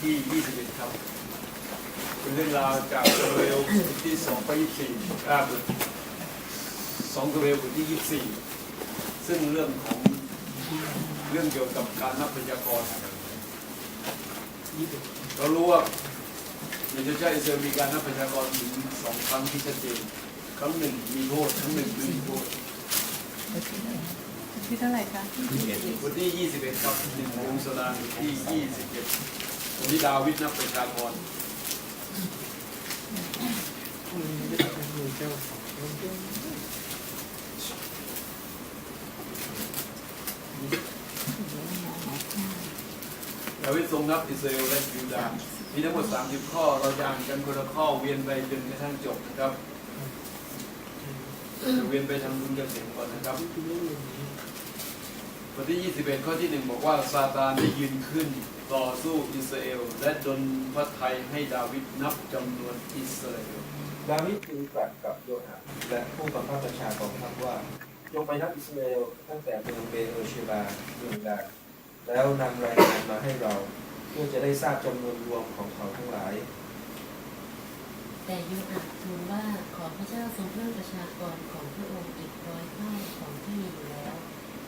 ที่ 21 ครับ เป็นเรื่องราวจากโซเวลบทที่2ไป24อ่าบท2โซเวลบทที่ 24 ซึ่งเรื่องของเรื่องเกี่ยวกับการนับพยากรณ์เรารู้ว่าในชาติอิสราเอลมีการนับพยากรณ์ถึงสองครั้งที่ชัดเจนครั้งหนึ่งมีโทษครั้งหนึ่งไม่มีโทษที่เท่าไหร่คะบทที่21ครับหนึ่งวงสดานบทที่ 21วั นี่ดาวิดนับประชากรดาวิดทรงนับอิสราเอลและยูดาห์มีทั้งหมด 30 ข้อ เราจะอ่านกันคนละข้อเวียนไปจนกระทั่งจบนะครับจะเวียนไปทางบุญกเสียงก่อนนะครับบทที่ 21 ข้อที่ 1 บอกว่าซาตานได้ยืนขึ้น ต่อสู้อิสราเอล และดลพระทัยให้ดาวิดนับจำนวนอิสราเอล ดาวิดจึงตรัสกับโยอาบและผู้บังคับบัญชากองทัพว่าจงไปนับอิสราเอลตั้งแต่เมืองเบเอร์เชบาเมืองดานแล้วนำรายงานมาให้เรา เพื่อจะได้ทราบจำนวนรวมของเขาทั้งหลาย แต่ยูอาทูลว่าขอพระเจ้าทรงเพิ่มประชากรของพระองค์อีกร้อยเท่าของที่มีอยู่แล้ว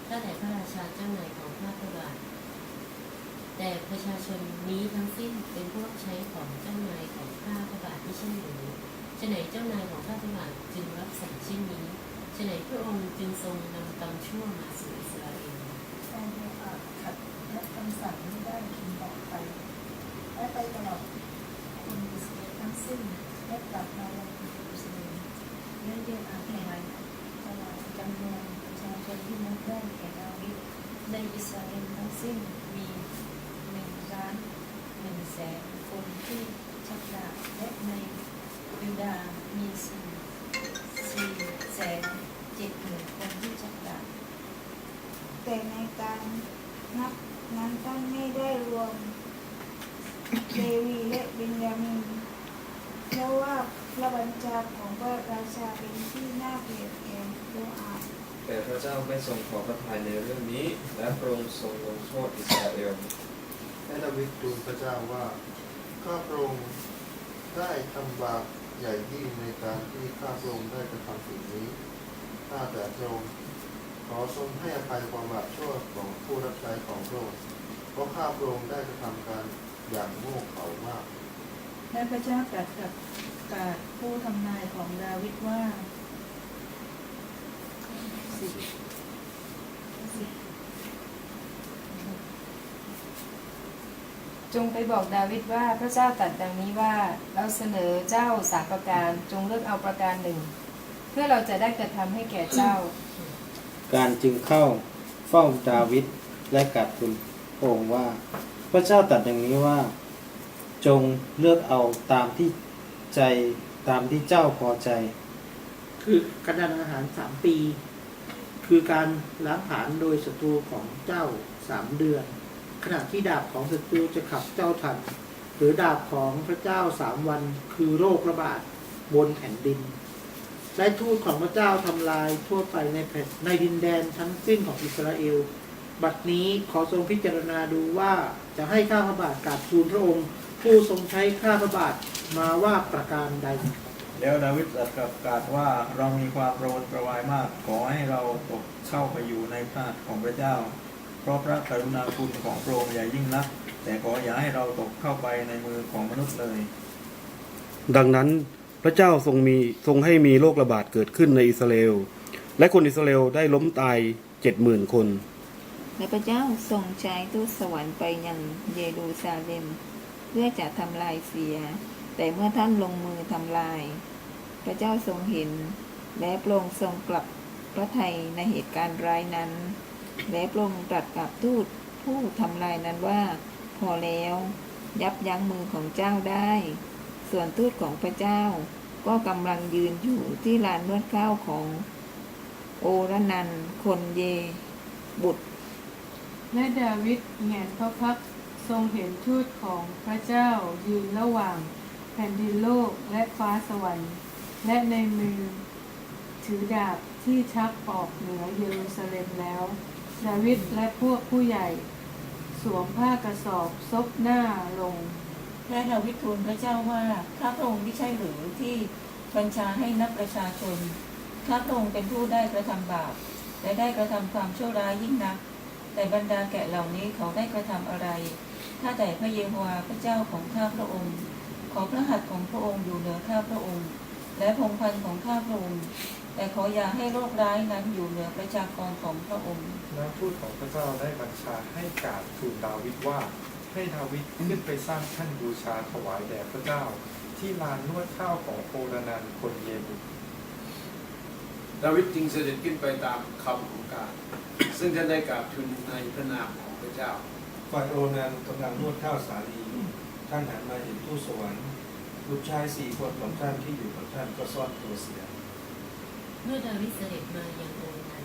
ถ้าแต่พระราชาเจ้านายของข้าพระบาท แต่ประชาชนนี้ทั้งสิ้นเป็นพวกใช้ของเจ้านายของข้าพระบาทไม่ใช่หรือฉะไหนเจ้านายของข้าพระบาทจึงรับสั่งเช่นนี้ฉะไหนพระองค์จึงทรงนำกรรมชั่วมาสู่อิสราเอลแต่โยอาบขัดและคำสั่งไม่ได้ทูลบอกไปและไปตลอดคนอิสราเอลทั้งสิ้นและกลับมายังเยรูซาเล็มและโยอาบถวายถวายจำนวนประชาชนที่นับได้แก่ดาวิดในอิสราเอลทั้งสิ้นมีหนึ่งล้านหนึ่ง แสนคนที่ชักดาบและในยูดาห์มีสี่สี่แสนเจ็ดหมื่นคนที่ชักดาบแต่ในการนับนั้นท่านไม่ได้รวมเลวีและเบนยามินเพราะว่าพระบัญชาของพระราชาเป็นที่น่าเกลียดแก่โยอาบแต่พระเจ้าไม่ทรงขอพระทัยในเรื่องนี้ และพระองค์ทรงลงโทษอิสราเอล และดาวิดทูลพระเจ้าว่าข้าพระองค์ได้ทำบาปใหญ่ยิ่งในการที่ข้าพระองค์ได้กระทำสิ่งนี้ข้าแต่พระองค์ขอทรงให้อภัยความบาปชั่วของผู้รับใช้ของพระองค์เพราะข้าพระองค์ได้กระทำการอย่างโง่เขลามากและพระเจ้าตรัสกับกาดผู้ทำนายของดาวิดว่าสิ จงไปบอกดาวิดว่าพระเจ้าตรัสดังนี้ว่าเราเสนอเจ้าสามประการจงเลือกเอาประการหนึ่ง เพื่อเราจะได้กระทำให้แก่เจ้า การจึงเข้าเฝ้าดาวิดและกราบทูลพระองค์ว่า พระเจ้าตรัสอย่างนี้ว่า จงเลือกเอาตามที่ใจตามที่เจ้าพอใจ คือการทานอาหารสามปี คือการล้างผลาญโดยศัตรูของเจ้าสามเดือนข ณะที่ดาบของศัตรูจะขับเจ้าทันหรือดาบของพระเจ้าสามวันคือโรคระบาดบนแผ่นดิน และทูตของพระเจ้าทำลายทั่วไปในแผ่นในดินแดนทั้งสิ้นของอิสราเอล บัดนี้ขอทรงพิจารณาดูว่าจะให้ข้าพระบาทกราบทูลพระองค์ ผู้ทรงใช้ข้าพระบาทมาว่าประการใด แล้วดาวิดตรัสกับกาดว่าเรามีความประวนประวายมาก ขอให้เราตกเข้าไปอยู่ในพระหัตถ์ของพระเจ้า ราะพระกรุณาคุณของพระองค์ใหญ่ยิ่งนัก แต่ขออย่าให้เราตกเข้าไปในมือของมนุษย์เลย ดังนั้นพระเจ้าทรงมีทรงให้มีโรคระบาดเกิดขึ้นในอิสราเอล และคนอิสราเอลได้ล้มตายเจ็ดหมื่นคน และพระเจ้าทรงใช้ทูตสวรรค์ไปยังเยรูซาเล็ม เพื่อจะทำลายเสีย แต่เมื่อท่านลงมือทำลาย พระเจ้าทรงเห็น และพระองค์ทรงกลับพระทัยในเหตุการณ์ร้ายนั้น และพระองค์ตรัสกับทูตผู้ทำลายนั้นว่า พอแล้ว ยับยั้งมือของเจ้าได้ ส่วนทูตของพระเจ้า ก็กำลังยืนอยู่ที่ลานนวดข้าวของ โอรนัน คนเย บุตร และดาวิดแงนพระพักทรงเห็นทูตของพระเจ้ายืนระหว่างแผ่นดินโลกและฟ้าสวรรค์ และในมือ ถือดาบที่ชักออกเหนือเยรูซาเล็มแล้ว ดาวิดและพวกผู้ใหญ่ สวมผ้ากระสอบซบหน้าลง และดาวิดทูลพระเจ้าว่าข้าพระองค์ไม่ใช่หรือที่บัญชาให้นับประชาชนข้าพระองค์เป็นผู้ได้กระทำบาปและได้กระทำความชั่วร้ายยิ่งนัก แต่บรรดาแกะเหล่านี้เขาได้กระทำอะไร ถ้าแต่พระเยโฮวาพระเจ้าของข้าพระองค์ ขอพระหัตถ์ของพระองค์อยู่เหนือข้าพระองค์ และพงพันธ์ของข้าพระองค์ แต่ขออย่าให้โรคร้ายนั้นอยู่เหนือประชากรของพระองค์แล้วทูตของพระเจ้าได้บัญชาให้กาดทูลดาวิดว่า ให้ดาวิดขึ้นไปสร้างแท่นบูชาถวายแด่พระเจ้า ที่ลานนวดข้าวของโอรนันคนเยบุตรดาวิดจึงเสด็จขึ้นไปตามคำของการซึ่งท่านได้กราบทูลในพระนามของพระเจ้า ฝ่ายโอนันกำลังนวดข้าวสาลีท่านหันมาเห็นทูตสวรรค์บุตรชายสี่คนของท่านที่อยู่กับท่านก็ซ่อนตัวเสีย เมื่อดาวิดเสด็จมายังโอนัน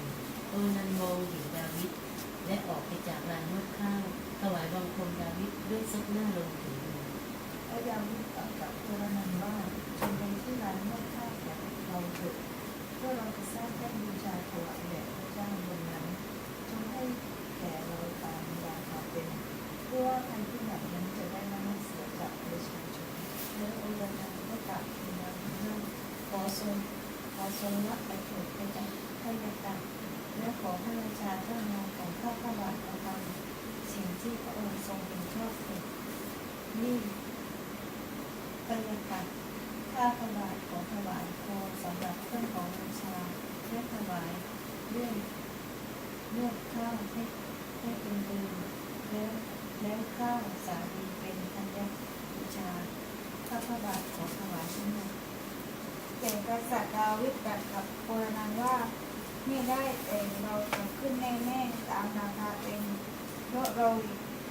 โอนันมองเห็นดาวิดและออกไปจากลานนวดข้าวถวายบังคมดาวิดด้วยซบหน้าลงถึงมือและดาวิดตรัสกับโอนันว่าจงไปที่ร้านนวดข้าวแก่เราเถิดเพื่อเราจะสร้างแท่นบูชาถวายแด่พระเจ้าบนนั้นจงให้แก่เราตามอย่างควาเป็นเพื่อว่าภัยที่หนักนั้นจะได้ไม่เสียจากประชาชนและโอนันก็กล่าวทูลดาวิดว่าขอทรง ขอทรงรับไปเถิดพระเจ้าพระยาการและขอพระราชาเจ้านายของข้าพระบาทกระทำสิ่งที่พระองค์ทรงเป็นชอบเถิดนี่บรรยากาศข้าถวายของถวายโคสำหรับเครื่องของบูชาและถวายเรื่องเลือกข้าวให้ให้เป็นดื่มแล้วแล้วข้าวสาลีเป็นธัญบูชาข้าพระบาทของถวายทั้งหมด แต่กษัตริย์ดาวิดตรัสกับโครนันว่าไม่ได้แต่เราจะขึ้นแน่ๆตามราคาเต็มเพราะเรา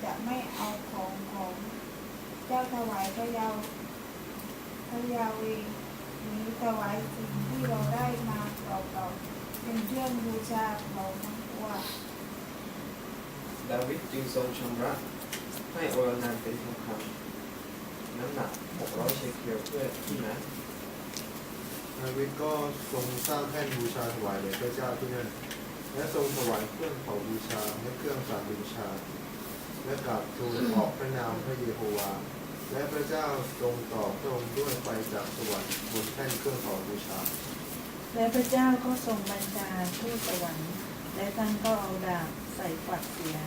จะไม่เอาของของเจ้าถวายพระเยาวพระยาเวนี้ถวายสิ่งที่เราได้มาเก่าๆเป็นเครื่องบูชาเราทั้งปวงดาวิดจึงทรงชำระให้โอรนันเป็นทองคำน้ำหนัก 600 เชคเกลเพื่อที่นั้น ดาวิดก็ทรงสร้างแท่นบูชาถวายแด่พระเจ้าที่นั่นและทรงถวายเครื่องเผาบูชาและเครื่องสาบูชา และกราบทูลออกพระนามพระเยโฮวา และพระเจ้าทรงตอบพระองค์ด้วยไฟจากสวรรค์บนแท่นเครื่องเผาบูชา และพระเจ้าก็ทรงบัญชาทูตสวรรค์ และท่านก็เอาดาบใส่ฝักเสีย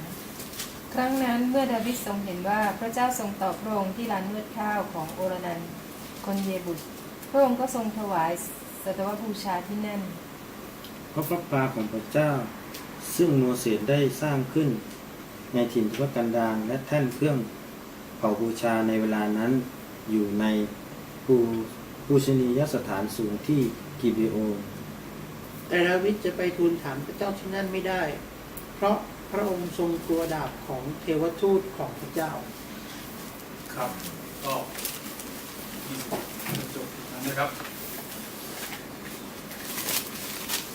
ครั้งนั้นเมื่อดาวิดทรงเห็นว่าพระเจ้าทรงตอบพระองค์ที่ลานนวดข้าวของโอรนันคนเยบุตร ระองค์ก็ทรงถวายสัตวบูชาที่นั่นเพราะพระปาของพระเจ้า ซึ่งโมเสสได้สร้างขึ้น ในถิ่นทุรกันดารและแท่นเครื่องเผาบูชาในเวลานั้นอยู่ในปูปูชนียสถานสูงที่กิเบโอนแต่ดาวิดจะไปทูลถามพระเจ้าที่นั่นไม่ได้ เพราะพระองค์ทรงกลัวดาบของเทวทูตของพระเจ้า ครับก็จบ นะครับ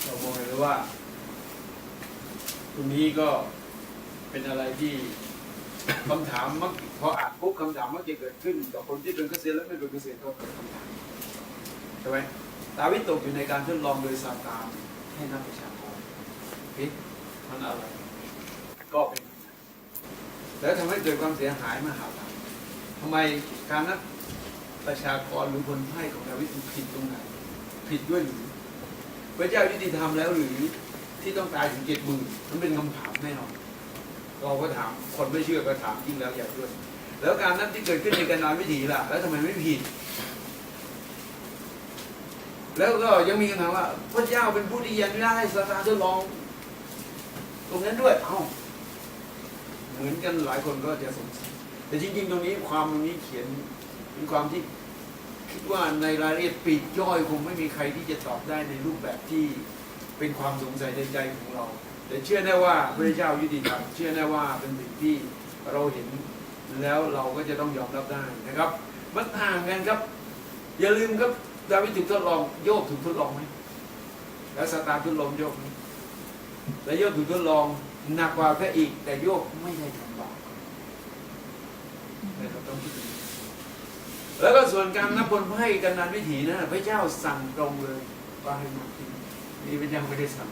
เรามองเห็นเลยว่า ตรงนี้ก็เป็นอะไรที่คำถามมักพออ่านปุ๊บคำถามมักจะเกิดขึ้นกับคนที่เป็นเกษตรและไม่เป็นเกษตรก็เกิดคำถามใช่ไหมดาวิดตกอยู่ในการทดลองโดยซาตานให้นักประชากรพิษมันอะไรก็เป็น แล้วทำให้เกิดความเสียหายมหาศาลทำไมการนับ ประชากรหรือคนไพ่ของดาวิดผิดตรงไหน ผิดด้วยหรือ พระเจ้ายุติธรรมแล้วหรือที่ต้องตายถึงเจ็ดหมื่นมันเป็นคำถามแน่นอนเราก็ถามคนไม่เชื่อก็ถามจริงแล้วอยากด้วยแล้วการนับที่เกิดขึ้นในการนานวิถีล่ะ แล้วทำไมไม่ผิด แล้วก็ยังมีคำถามว่า พระเจ้าเป็นผู้ที่ยังได้ให้ซาตานทดลอง ตรงนั้นด้วย เอ้า เหมือนกันหลายคนก็จะสงสัยแต่จริงๆ ตรงนี้ความตรงนี้เขียน ความที่คิดว่าในรายละเอียดปลีกย่อยคงไม่มีใครที่จะตอบได้ในรูปแบบที่เป็นความสงสัยในใจของเรา แต่เชื่อแน่ว่าพระเจ้ายุติธรรมเชื่อแน่ว่าเป็นสิ่งที่เราเห็นแล้วเราก็จะต้องยอมรับได้นะครับมันต่างกันครับ อย่าลืมครับดาวิดถูกทดลองโยบถูกทดลองไหมแล้วซาตานทดลองโยบไหมและโยบถูกทดลองหนักกว่าก็อีก แต่โยบไม่ได้ทำบาปนะครับต้องคิดถึง แล้วก็ส่วนการนับบนไพ่กันนันวิถีนะพระเจ้าสั่งตรงเลยว่าให้มาที่นี่พระเจ้าไม่ได้สั่ง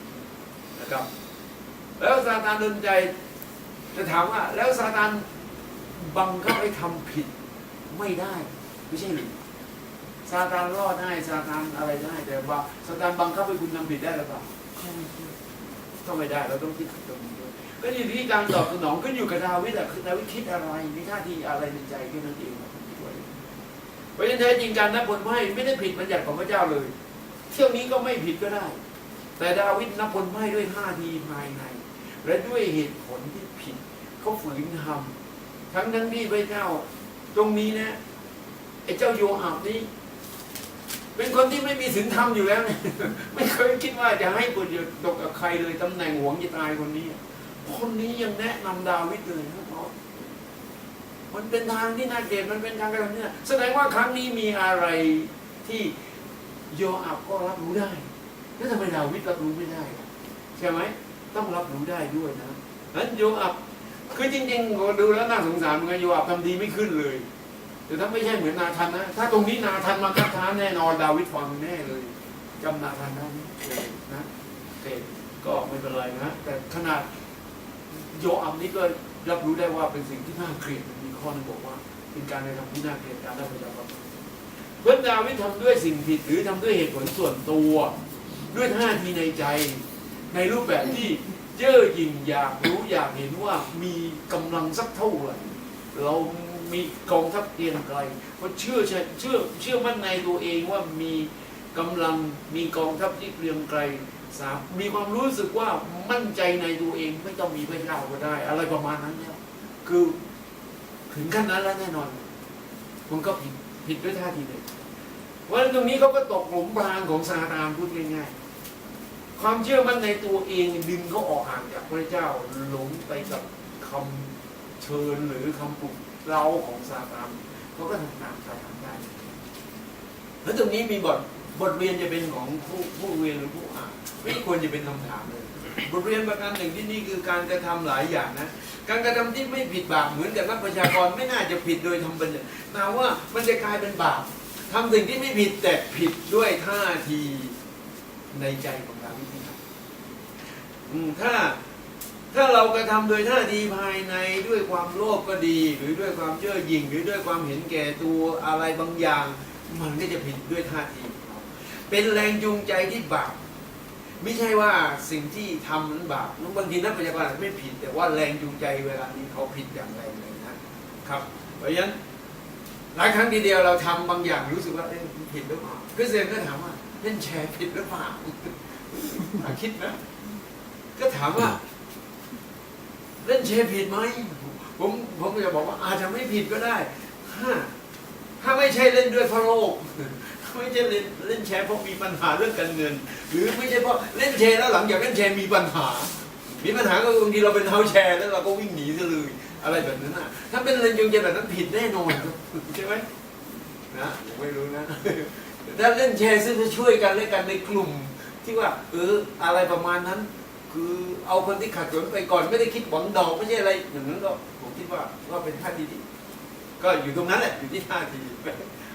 นะครับ แล้วซาตานดนใจจะถามว่า แล้วซาตานบังคับให้ทำผิดไม่ได้ ไม่ใช่หรือซาตานรอดได้ซาตานอะไรได้ แต่ว่าซาตานบังคับให้คุณทำผิดได้หรือเปล่าก็ไม่ได้เราต้องคิดตรงนี้ด้วยก็อยู่ที่การตอบสนองก็อยู่กับดาวิดอะคือดาวิดคิดอะไรมีท่าทีอะไรในใจแค่นั้นเองครับ เพราะฉะนั้นแท้จริงการนับผลไม้ไม่ได้ผิดบัญญัติของพระเจ้าเลย เที่ยวนี้ก็ไม่ผิดก็ได้ แต่ดาวิดนับผลไม้ด้วยท่าทีภายใน และด้วยเหตุผลที่ผิดเขาฝืนทำทั้งทั้งที่พระเจ้าตรงนี้นะไอ้เจ้าโยอาบนี้เป็นคนที่ไม่มีศีลธรรมอยู่แล้วเนี่ยไม่เคยคิดว่าจะให้ประโยชน์ตกกับใครเลยตำแหน่งหวงจะตายคนนี้ คนนี้ยังแนะนำดาวิดเลยนะครับ มันเป็นทางที่น่าเกลียดมันเป็นทางการเนี่ยแสดงว่าครั้งนี้มีอะไรที่โยอาบก็รับรู้ได้ แล้วทำไมดาวิดรับรู้ไม่ได้ ใช่ไหมต้องรับรู้ได้ด้วยนะนั้นโยอาบคือจริงๆผมดูแล้วน่าสงสารเหมือนกันโยอาบทำดีไม่ขึ้นเลย แต่ถ้าไม่ใช่เหมือนนาทันนะ ถ้าตรงนี้นาทันมาคัดค้านแน่นอนดาวิดฟังแน่เลยจำนาทันได้ไหมเนะแต่ก็ไม่เป็นไรนะ แต่ขนาดโยอัมนี้ก็รับรู้ได้ว่าเป็นสิ่งที่น่าเกลียด ข้อหนึงบอกว่า เป็นการกระทำที่น่าเกลียดการได้ประชาชนเพื่อนดาวิดทำด้วยสิ่งผิดหรือทำด้วยเหตุผลส่วนตัว ด้วยท่าทีในใจ ในรูปแบบที่เจ้อหยิ่งอยากรู้อยากเห็นว่ามีกำลังสักเท่าไหร่เรามีกองทัพเกรียงไกรเพราะเชื่อเชื่อเชื่อเชื่อมั่นในตัวเองว่ามีกำลังมีกองทัพที่เกรียงไกรสามมีความรู้สึกว่ามั่นใจในตัวเองไม่ต้องมีพระเจ้าก็ได้ อะไรประมาณนั้นเนี่ยคือ ถึงขั้นนั้นแล้วแน่นอนมันก็ผิดผิดด้วยท่าทีเลยเพราะฉะนั้นตรงนี้เขาก็ตกหลุมพรางของซาตานพูดง่ายๆ ความเชื่อมั่นในตัวเองดึงเขาออกห่างจากพระเจ้าหลงไปกับคำเชิญหรือคำปลุกเราของซาตานเขาก็ทำตามซาตานได้แล้วตรงนี้มีบทบทเรียนจะเป็นของผู้ผู้เรียนหรือผู้อ่านไม่ควรจะเป็นคำถามเลย บทเรียนประการหนึ่งที่นี่คือการกระทำหลายอย่างนะ การกระทำที่ไม่ผิดบาปเหมือนกับนักประชากรไม่น่าจะผิดโดยทำบัญญัตินาว่ามันจะกลายเป็นบาปทำสิ่งที่ไม่ผิดแต่ผิดด้วยท่าทีในใจของดาวิดนี่ครับอืมถ้าถ้าเรากระทำโดยท่าทีภายในด้วยความโลภก็ดี หรือด้วยความเชื่อหยิ่ง หรือด้วยความเห็นแก่ตัวอะไรบางอย่าง มันก็จะผิดด้วยท่าที เป็นแรงจูงใจที่บาป ไม่ใช่ว่าสิ่งที่ทำนั้นบาปบางทีนักปฏิบัติไม่ผิด แต่ว่าแรงจูงใจเวลานี้เขาผิดอย่างไรเลยนะครับ เพราะฉะนั้นหลายครั้งทีเดียวเราทำบางอย่างรู้สึกว่าเอ๊ะผิดหรือเปล่าคริสเตียนก็ถามว่าเล่นแชร์ผิดหรือเปล่าคิดนะ ก็ถามว่า เล่นแชร์ผิดไหมผมผมจะบอกว่าอาจจะไม่ผิดก็ได้ถ้าถ้าไม่ใช่เล่นด้วยพระโลก ไม่ใช่เล่นเล่นแชร์เพราะมีปัญหาเรื่องการเงิน หรือไม่ใช่เพราะเล่นแชร์แล้วหลังจากเล่นแชร์มีปัญหา มีปัญหาก็บางทีเราเป็นเท้าแชร์แล้วเราก็วิ่งหนีซะเลยอะไรแบบนั้นนะถ้าเป็นเล่นยงใจแบบนั้นผิดแน่นอนใช่ไหมนะผมไม่รู้นะถ้าเล่นแชร์ซึ่งจะช่วยกันเล่นกันในกลุ่ม ที่ว่าเอออะไรประมาณนั้น คือเอาคนที่ขัดสนไปก่อนไม่ได้คิดหวังดอกไม่ใช่อะไรอย่างนั้นก็ผมคิดว่าก็เป็นท่าทีที่ก็อยู่ตรงนั้นแหละอยู่ที่ท่าที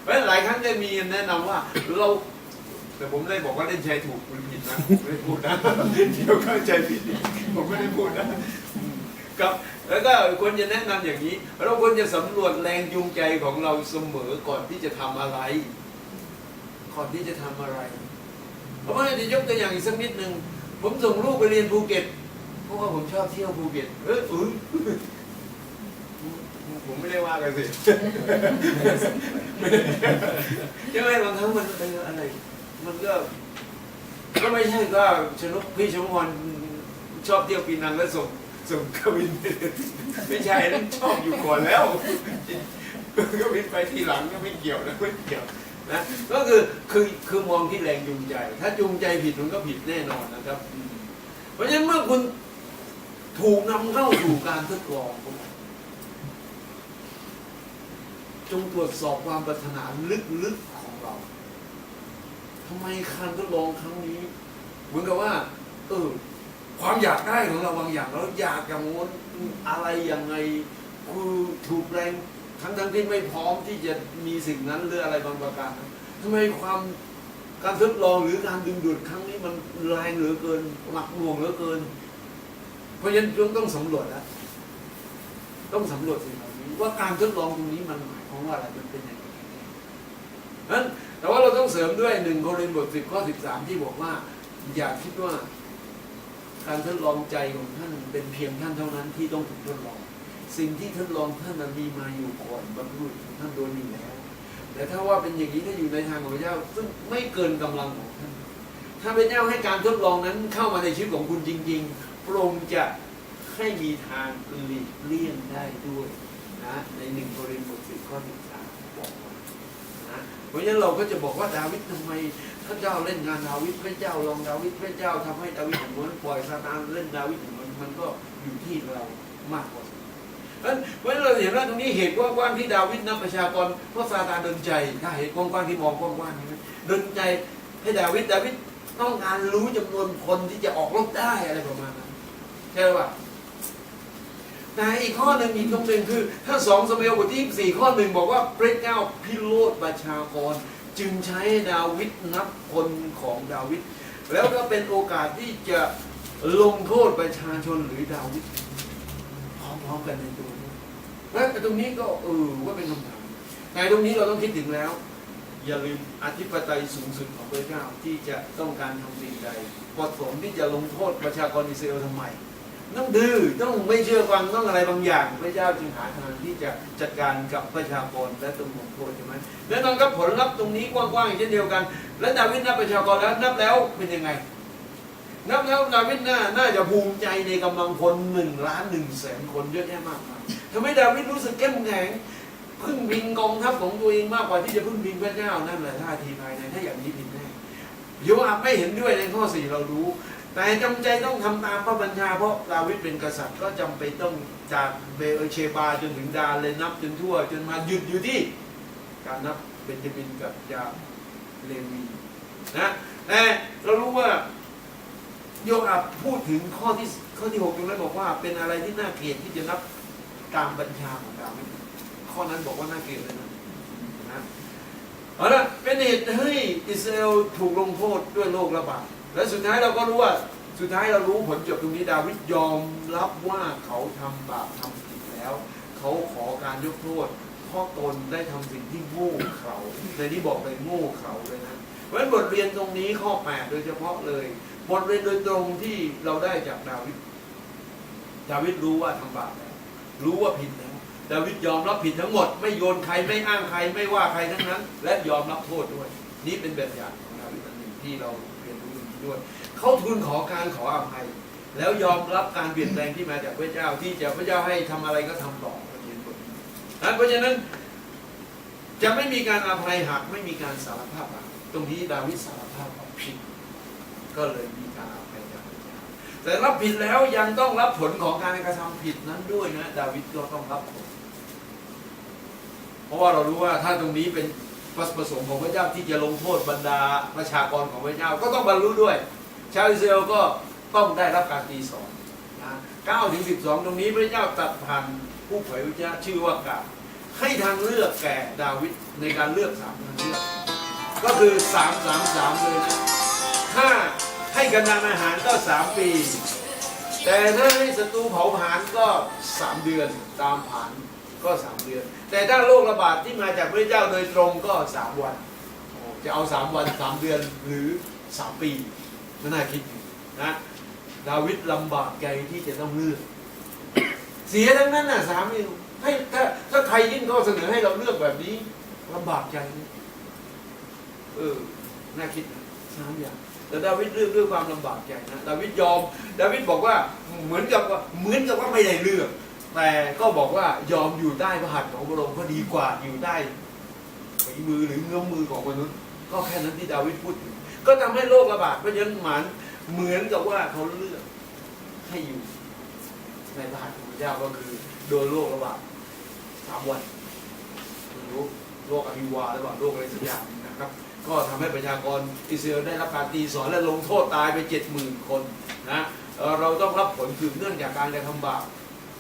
เพราะหลายครั้งได้มีแนะนำว่าเรา แต่ผมได้บอกว่าเล่นแชร์ถูกหรือผิดนะผมไม่ได้พูดนะเดี๋ยวเข้าใจผิดอีกผมไม่ได้พูดนะครับ แล้วก็ควรจะแนะนำอย่างนี้ เราควรจะสำรวจแรงจูงใจของเราเสมอก่อนที่จะทำอะไร ก่อนที่จะทำอะไร เพราะว่าจะยกตัวอย่างอีกสักนิดหนึ่งผมส่งลูกไปเรียนภูเก็ตเพราะว่าผมชอบเที่ยวภูเก็ตเอออือ ผมไม่ได้ว่ากันสิใช่ไหมบางครั้งมันเป็นอะไร มันก็ ก็ไม่ใช่ก็ชนุกพี่ชมพรชอบเที่ยวปีนังแล้วส่งส่งกวิน ไม่ใช่นั้นชอบอยู่ก่อนแล้วก็วินไปทีหลังก็ไม่เกี่ยวนะไม่เกี่ยวนะก็คือคือคือมองที่แรงจูงใจ ถ้าจูงใจผิดมันก็ผิดแน่นอนนะครับ เพราะฉะนั้นเมื่อคุณถูกนำเข้าสู่การทดลอง จงตรวจสอบความปรารถนาลึกๆของเราทำไมการทดลองครั้งนี้ เหมือนกับว่า เออ ความอยากได้ของเราบางอย่างเราอยากอย่างงนอะไรยังไงคือถูกแรงทั้งทั้งที่ไม่พร้อมที่จะมีสิ่งนั้นหรืออะไรบางประการทำไมความการทดลองหรือการดึงดูดครั้งนี้มันแรงเหลือเกินหนักหน่วงเหลือเกิน เพราะฉะนั้นต้องต้องสำรวจแล้วต้องสำรวจสิ่งเหล่านี้ว่าการทดลองตรงนี้มันหมาย ว่าอะไรมันเป็นอย่างนี้นั้นแต่ว่าเราต้องเสริมด้วยหนึ่งโครินธ์บทสิบข้อสิบสามที่บอกว่า อย่าคิดว่าการทดลองใจของท่านเป็นเพียงท่านเท่านั้นที่ต้องถูกทดลอง สิ่งที่ทดลองท่านมันมีมาอยู่ก่อนบรรลุท่านโดยมีแล้ว แต่ถ้าว่าเป็นอย่างนี้ถ้าอยู่ในทางของพระเจ้า ซึ่งไม่เกินกำลังของท่าน ถ้าพระเจ้าให้การทดลองนั้นเข้ามาในชีวิตของคุณจริง ๆ พระองค์จะให้มีทางหลีกเลี่ยงได้ด้วย นะในหนึ่งโครินธ์บทสิบข้อหนึ่งสามบอกไว้นะเพราะฉะนั้นเราก็จะบอกว่าดาวิดทำไมพระเจ้าเล่นงานดาวิดพระเจ้าลองดาวิดพระเจ้าทำให้ดาวิดอย่างนั้นปล่อยซาตานเล่นดาวิดอย่างนั้นมันก็อยู่ที่เรามากกว่าเพราะฉะนั้นเราเราเห็นว่าตรงนี้เหตุกว้างที่ดาวิดนับประชากรเพราะซาตานเดินใจถ้าเหตุกว้างๆที่มองกว้างๆนี้นะเดินใจให้ดาวิดดาวิดต้องการรู้จำนวนคนที่จะออกรบได้อะไรประมาณนั้นใช่ไหมวะ แต่อีกข้อหนึ่งอีกตรงหนึ่งคือ ถ้าสองสมัยบทที่สี่ข้อหนึ่งบอกว่าพระเจ้าพิโรธประชากร จึงใช้ดาวิดนับคนของดาวิดแล้วก็เป็นโอกาสที่จะลงโทษประชาชนหรือดาวิดพร้อมๆกันในตัวด้วยและตรงนี้ก็เออว่าเป็นคำถามในตรงนี้เราต้องคิดถึงแล้ว อย่าลืมอธิปไตยสูงสุดของพระเจ้าที่จะต้องการทำสิ่งใดเหมาะสมที่จะลงโทษประชากรอิสราเอลทำไม ต้องดื้อต้องไม่เชื่อฟังต้องอะไรบางอย่าง พระเจ้าจึงหาทางที่จะจัดการกับประชากรและต้องลงโทษใช่ไหมแน่นอนครับผลลัพธ์ตรงนี้กว้างๆเช่นเดียวกัน และดาวิดนับประชากรแล้วนับแล้วเป็นยังไง นับแล้วดาวิดน่าน่าจะภูมิใจในกำลังพลหนึ่งล้านหนึ่งแสนคนเยอะแยะมากมายทำให้ดาวิดรู้สึกเข้มแข็งพึ่งพิงกองทัพของตัวเองมากกว่าที่จะพึ่งพิงพระเจ้านั่นแหละท่าทีภายในถ้าอย่างนี้ผิดแน่โยอาบไม่เห็นด้วยในข้อสี่เรารู้ แต่จำใจต้องทำตามพระบัญชา เพราะดาวิดเป็นกษัตริย์ก็จำเป็นต้องจากเบเอเชบาจนถึงดาเลยนับจนทั่ว จนมาหยุดอยู่ที่การนับเบนจามินกับยาเลวีนะแต่เรารู้ว่าโยอาบพูดถึงข้อที่ข้อที่หกตรงนั้นบอกว่า เป็นอะไรที่น่าเกลียดที่จะนับตามบัญชาของดาวิดข้อนั้นบอกว่าน่าเกลียดเลยนะนะเอาละเป็นเหตุให้อิสราเอลถูกลงโทษด้วยโรคระบาด และสุดท้ายเราก็รู้ว่า สุดท้ายเรารู้ผลจบตรงนี้ดาวิดยอมรับว่าเขาทำบาปทำผิดแล้ว เขาขอการยกโทษเพราะตนได้ทำสิ่งที่โง่เขาในนี้บอกเลยโง่เขาเลยนะเพราะฉะนั้นบทเรียนตรงนี้ข้อแปดโดยเฉพาะเลย บทเรียนโดยตรงที่เราได้จากดาวิดดาวิดรู้ว่าทำบาปแล้วรู้ว่าผิดแล้วดาวิดยอมรับผิดทั้งหมด ไม่โยนใครไม่อ้างใครไม่ว่าใครทั้งนั้น และยอมรับโทษด้วย นี่เป็นแบบอย่างของดาวิดอันหนึ่งที่เรา ด้วย เขาทูลขอการขออภัย แล้วยอมรับการเปลี่ยนแปลงที่มาจากพระเจ้าที่จะพระเจ้าให้ทำอะไรก็ทำต่อเรียนบทนี้นะเพราะฉะนั้นจะไม่มีการอภัยหากไม่มีการสารภาพบาปตรงนี้ดาวิดสารภาพผิด ก็เลยมีการอภัยจากพระเจ้าแต่รับผิดแล้วยังต้องรับผลของการกระทำผิดนั้นด้วยนะ ดาวิดก็ต้องรับผล เพราะว่าเรารู้ว่าถ้าตรงนี้เป็น วัตถุประสงค์ของพระเจ้าที่จะลงโทษบรรดาประชากรของพระเจ้าก็ต้องบรรลุด้วย ชาวอิสราเอลก็ต้องได้รับการตีสอนนะ9ถึง12ตรงนี้พระเจ้าตัดผ่านผู้เผยพระเจ้าชื่อว่ากาให้ทางเลือกแก่ดาวิดในการเลือกสามทางเลือกก็คือสามสามสามเลยนะถ้าให้กันดานอาหารก็สามปี แต่ถ้าให้ศัตรูเผาผลาญก็สามเดือนตามผ่าน ก็สามเดือน แต่ถ้าโรคระบาดที่มาจากพระเจ้าโดยตรงก็สามวัน จะเอาสามวันสามเดือนหรือสามปีไม่น่าคิดนะดาวิดลำบากใจที่จะต้องเลือก เสียทั้งนั้นน่ะสามนิ้วให้ถ้าถ้าใครยื่นข้อเสนอให้เราเลือกแบบนี้ลำบากใจเออน่าคิดนะสามอย่างแต่ดาวิดเลือกด้วยความลำบากใจนะดาวิดยอมดาวิดบอกว่าเหมือนกับว่าเหมือนกับว่าไม่ได้เลือก แต่ก็บอกว่ายอมอยู่ใต้พระหัตถ์ของพระองค์ก็ดีกว่าอยู่ใต้ฝีมือหรือเงื้อมมือของมนุษย์ ก็แค่นั้นที่ดาวิดพูดถึงก็ทำให้โรคระบาดเพราะฉะนั้นหมันเหมือนกับว่าเขาเลือกให้อยู่ ในพระหัตถ์ของพระเจ้าก็คือ โดนโรคระบาดสามวันไม่รู้โรคอภิวาหรือเปล่าโรคอะไรสักอย่างนะครับ ก็ทำให้ประชากรอิสราเอลได้รับการตีสอนและลงโทษตายไปเจ็ดหมื่นคนนะเราต้องรับผลสืบเนื่องจากการกระทำบาป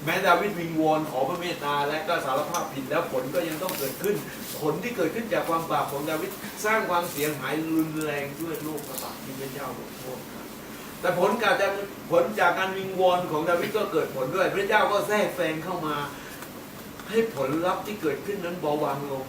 แม้ดาวิดวิงวอนขอพระเมตตาและก็สารภาพผิดแล้วผลก็ยังต้องเกิดขึ้น ผลที่เกิดขึ้นจากความบาปของดาวิดสร้างความเสียหายรุนแรงด้วยโรคระบาดที่พระเจ้าลงโทษครับแต่ผลการจากผลจากการวิงวอนของดาวิดก็เกิดผลด้วย พระเจ้าก็แทรกแซงเข้ามา ให้ผลลัพธ์ที่เกิดขึ้นนั้นเบาบางลง